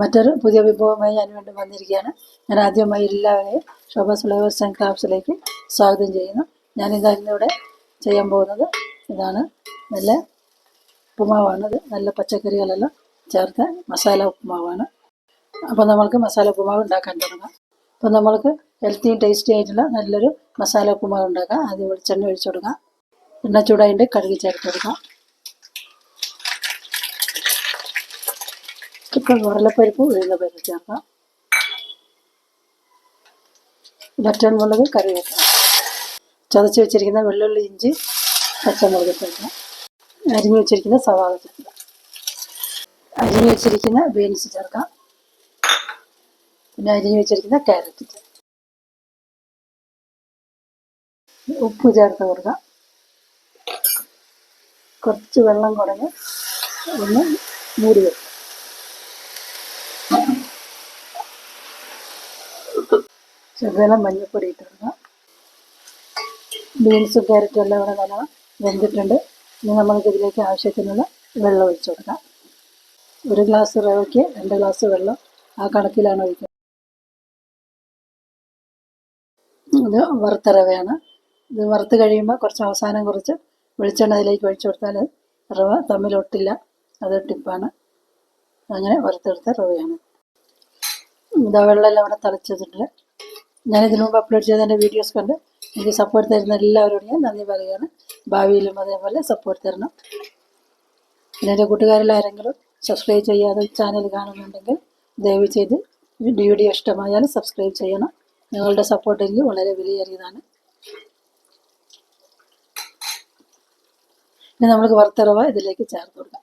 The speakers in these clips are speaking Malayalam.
മറ്റൊരു പുതിയ വിഭവമായി ഞാൻ വീണ്ടും വന്നിരിക്കുകയാണ്. ഞാൻ ആദ്യമായി എല്ലാവരെയും ശോഭ ഫ്ലേവേഴ്സ് ആൻഡ് ക്രാഫ്റ്റ്സിലേക്ക് സ്വാഗതം ചെയ്യുന്നു. ഞാൻ ഇന്നിവിടെ ചെയ്യാൻ പോകുന്നത് ഇതാണ്. നല്ല ഉപ്പുമാവാണ് നല്ല പച്ചക്കറികളെല്ലാം ചേർത്ത മസാല ഉപ്പുമാവാണ്. അപ്പോൾ നമ്മൾക്ക് മസാല ഉപ്പുമാവ് ഉണ്ടാക്കാൻ തുടങ്ങാം. അപ്പോൾ നമ്മൾക്ക് ഹെൽത്തിയും ടേസ്റ്റി ആയിട്ടുള്ള നല്ലൊരു മസാല ഉപ്പുമാവ് ഉണ്ടാക്കാം. ആദ്യം വെളിച്ചെണ്ണ ഒഴിച്ചു കൊടുക്കാം. എണ്ണ ചൂടായിട്ട് കഴുകി ചേർത്ത് കൊടുക്കാം. ഇപ്പം ഉരുളപ്പരിപ്പ് ഉഴുന്ന പരിപ്പ് ചേർക്കാം വറ്റൻമുളക് വെക്കാം ചതച്ച് വെച്ചിരിക്കുന്ന വെള്ളുള്ളി ഇഞ്ചി പച്ചമുളക് ചേർക്കാം അരിഞ്ഞു വെച്ചിരിക്കുന്ന സവാള ചേർക്കാം അരിഞ്ഞു വെച്ചിരിക്കുന്ന ബീൻസ് ചേർക്കാം പിന്നെ അരിഞ്ഞു വെച്ചിരിക്കുന്ന ക്യാരറ്റ് ചേർക്കാം ഉപ്പ് ചേർത്ത് കൊടുക്കാം. കുറച്ച് വെള്ളം കുടഞ്ഞ് ഒന്ന് മൂടി വെക്കാം. ശകലം മഞ്ഞൾപ്പൊടി ഇട്ട് കൊടുക്കാം ബീൻസും ക്യാരറ്റും എല്ലാം ഇവിടെ നല്ലോണം വെന്തിട്ടുണ്ട്. ഇനി നമ്മൾക്ക് ഇതിലേക്ക് ആവശ്യത്തിനുള്ള വെള്ളം ഒഴിച്ചു കൊടുക്കാം. ഒരു ഗ്ലാസ് റവയ്ക്ക് രണ്ട് ഗ്ലാസ് വെള്ളം ആ കണക്കിലാണ് ഒഴിക്കുന്നത്. ഇത് വറുത്ത റവയാണ്. ഇത് വറുത്ത് കഴിയുമ്പോൾ കുറച്ച് അവസാനം കുറച്ച് വെളിച്ചെണ്ണ അതിലേക്ക് ഒഴിച്ചു കൊടുത്താൽ റവ തമ്മിൽ ഒട്ടില്ല. അത് ടിപ്പാണ്. അങ്ങനെ വറുത്തെടുത്ത റവയാണ്. ഇതാ വെള്ളമെല്ലാം ഇവിടെ തിളച്ചിട്ടുണ്ട് ഞാൻ ഇതിനു മുമ്പ് അപ്ലോഡ് ചെയ്ത എന്റെ വീഡിയോസ് കണ്ട് എനിക്ക് സപ്പോർട്ട് തരുന്ന എല്ലാവരോടും ഞാൻ നന്ദി പറയുകയാണ്. ഭാവിയിലും അതേപോലെ സപ്പോർട്ട് തരണം. പിന്നെ എന്റെ കൂട്ടുകാരിൽ ആരെങ്കിലും സബ്സ്ക്രൈബ് ചെയ്യാതെ ചാനൽ കാണുന്നുണ്ടെങ്കിൽ ദയവ് ചെയ്ത് വീഡിയോ ഇഷ്ടമായാൽ സബ്സ്ക്രൈബ് ചെയ്യണം. നിങ്ങളുടെ സപ്പോർട്ട് എനിക്ക് വളരെ വിലയേറിയതാണ്. ഇനി നമ്മൾക്ക് വറുത്തറവ ഇതിലേക്ക് ചേർത്ത് കൊടുക്കാം.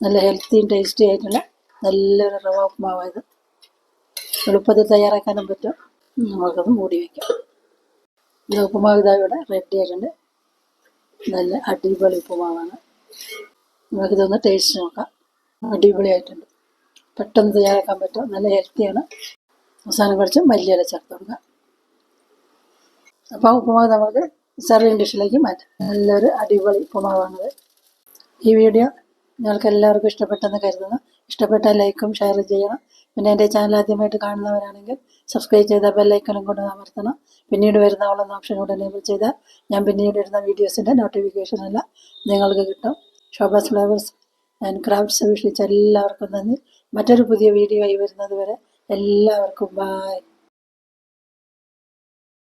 നല്ല ഹെൽത്തിയും ടേസ്റ്റി ആയിട്ടുള്ള നല്ലൊരു റവ ഉപ്പുമാവായത് എളുപ്പത്തിൽ തയ്യാറാക്കാനും പറ്റും. നമുക്കത് മൂടി വയ്ക്കാം ഇത് ഉപ്പുമാവ് ഇവിടെ റെഡി ആയിട്ടുണ്ട്. നല്ല അടിപൊളി ഉപ്പുമാവാണ്. നമുക്കിതൊന്ന് ടേസ്റ്റ് നോക്കാം. അടിപൊളിയായിട്ടുണ്ട്. പെട്ടെന്ന് തയ്യാറാക്കാൻ പറ്റും. നല്ല ഹെൽത്തിയാണ് അവസാനം കുറച്ച് മല്ലിയില ചേർത്ത് കൊടുക്കാം. അപ്പോൾ ഉപ്പുമാവ് നമുക്ക് സെർവിങ് ഡിഷിലേക്ക് മാറ്റാം. നല്ലൊരു അടിപൊളി ഉപ്പുമാവാണത്. ഈ വീഡിയോ നിങ്ങൾക്ക് എല്ലാവർക്കും ഇഷ്ടപ്പെട്ടെന്ന് കരുതുന്നു. ഇഷ്ടപ്പെട്ടാൽ ലൈക്കും ഷെയർ ചെയ്യണം. പിന്നെ എന്റെ ചാനൽ ആദ്യമായിട്ട് കാണുന്നവരാണെങ്കിൽ സബ്സ്ക്രൈബ് ചെയ്ത ബെല്ലൈക്കനും കൊണ്ട് അമർത്തണം. പിന്നീട് വരുന്ന ഓളെന്ന ഓപ്ഷൻ കൂടെ എനേബിൾ ചെയ്താൽ ഞാൻ പിന്നീട് ഇടുന്ന വീഡിയോസിന്റെ നോട്ടിഫിക്കേഷൻ എല്ലാം നിങ്ങൾക്ക് കിട്ടും. ഷോബാസ് ഫ്ലേവേഴ്സ് ആൻഡ് ക്രാഫ്റ്റ്സ് വീക്ഷിച്ച എല്ലാവർക്കും നന്ദി. മറ്റൊരു പുതിയ വീഡിയോ ആയി വരുന്നത് വരെ എല്ലാവർക്കും ബായ്